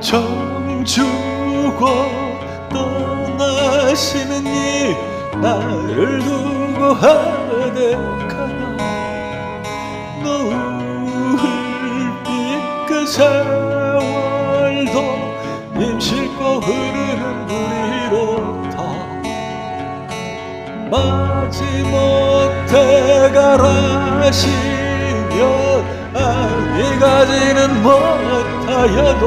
정 주고 떠나시는 이 나를 두고 하대가나. 노을빛 그 세월도 임실고 흐르는 우리로다 마지못해 가라시면 아니 가지는 못하여도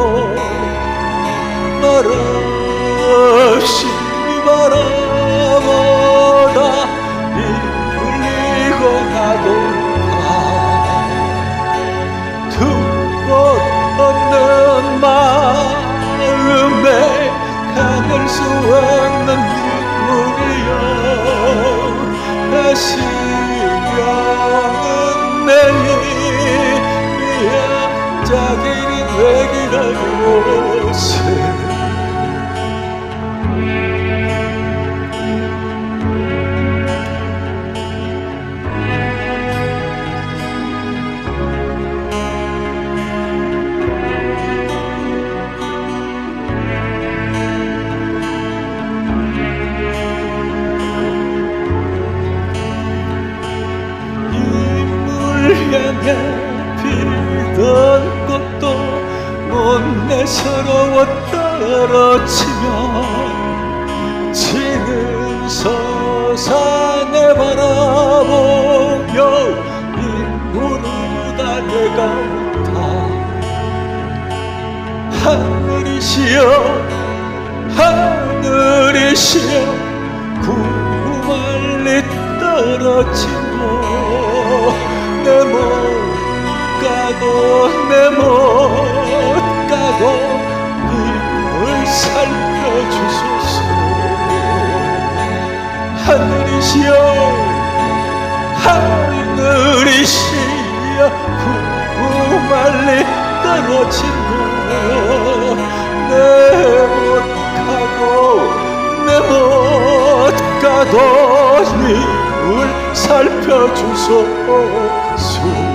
말없이 바라보다 이끌리고 가도다 두곳 없는 마음에 가눌 수 없는 눈물이여 가시려는 내일이야 자기는 왜기라고 세 향해 피던 꽃도 못내 서러워 떨어지면 지는 서산에 바라보며 인물을 달려간다. 하늘이시여 하늘이시여 구말리 떨어지고 내 못 가도 내못 가도 님을 살펴주소서. 하늘이시여 하늘이시여 구말리 떨어지고 내 못 가도 내못 가도 살펴주소서